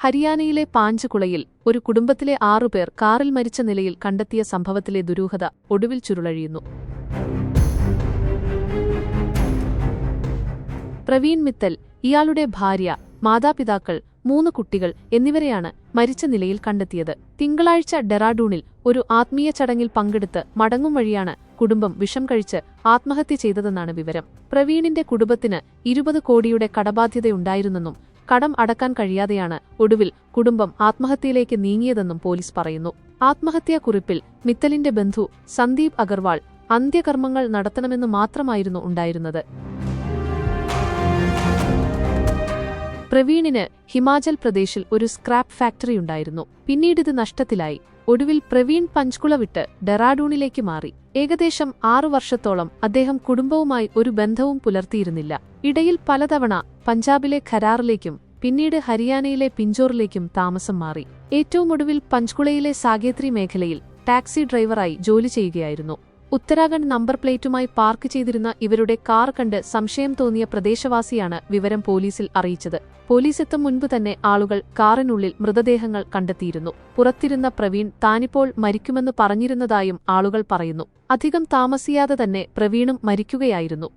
ഹരിയാനയിലെ പാഞ്ചുകുളയിൽ ഒരു കുടുംബത്തിലെ ആറുപേർ കാറിൽ മരിച്ച നിലയിൽ കണ്ടെത്തിയ സംഭവത്തിലെ ദുരൂഹത ഒടുവിൽ ചുരുളഴിയുന്നു. പ്രവീൺ മിത്തൽ ഇയാളുടെ ഭാര്യ മാതാപിതാക്കൾ മൂന്ന് കുട്ടികൾ എന്നിവരെയാണ് മരിച്ച നിലയിൽ കണ്ടെത്തിയത്. തിങ്കളാഴ്ച ഡെറാഡൂണിൽ ഒരു ആത്മീയ ചടങ്ങിൽ പങ്കെടുത്ത് മടങ്ങും വഴിയാണ് കുടുംബം വിഷം കഴിച്ച് ആത്മഹത്യ ചെയ്തതെന്നാണ് വിവരം. പ്രവീണിന്റെ കുടുംബത്തിന് ഇരുപത് കോടിയുടെ കടബാധ്യതയുണ്ടായിരുന്നെന്നും കടം അടക്കാൻ കഴിയാതെയാണ് ഒടുവിൽ കുടുംബം ആത്മഹത്യയിലേക്ക് നീങ്ങിയതെന്നും പോലീസ് പറയുന്നു. ആത്മഹത്യാക്കുറിപ്പിൽ മിത്തലിന്റെ ബന്ധു സന്ദീപ് അഗർവാൾ അന്ത്യകർമ്മങ്ങൾ നടത്തണമെന്ന് മാത്രമായിരുന്നു ഉണ്ടായിരുന്നത്. പ്രവീണിന് ഹിമാചൽ പ്രദേശിൽ ഒരു സ്ക്രാപ്പ് ഫാക്ടറി ഉണ്ടായിരുന്നു. പിന്നീട് ഇത് നഷ്ടത്തിലായി. ഒടുവിൽ പ്രവീൺ പഞ്ച്കുള വിട്ട് ഡെറാഡൂണിലേക്ക് മാറി. ഏകദേശം ആറു വർഷത്തോളം അദ്ദേഹം കുടുംബവുമായി ഒരു ബന്ധവും പുലർത്തിയിരുന്നില്ല. ഇടയിൽ പലതവണ പഞ്ചാബിലെ ഖരാറിലേക്കും പിന്നീട് ഹരിയാനയിലെ പിഞ്ചോറിലേക്കും താമസം മാറി. ഏറ്റവും ഒടുവിൽ പഞ്ച്കുളയിലെ സാഗേത്രി മേഖലയിൽ ടാക്സി ഡ്രൈവറായി ജോലി ചെയ്യുകയായിരുന്നു. ഉത്തരാഖണ്ഡ് നമ്പർ പ്ലേറ്റുമായി പാർക്ക് ചെയ്തിരുന്ന ഇവരുടെ കാർ കണ്ട് സംശയം തോന്നിയ പ്രദേശവാസിയാണ് വിവരം പോലീസിൽ അറിയിച്ചത്. പോലീസ് എത്തും മുൻപ് തന്നെ ആളുകൾ കാറിനുള്ളിൽ മൃതദേഹങ്ങൾ കണ്ടെത്തിയിരുന്നു. പുറത്തിരുന്ന പ്രവീൺ താനിപ്പോൾ മരിക്കുമെന്ന് പറഞ്ഞിരുന്നതായും ആളുകൾ പറയുന്നു. അധികം താമസിയാതെ തന്നെ പ്രവീണും മരിക്കുകയായിരുന്നു.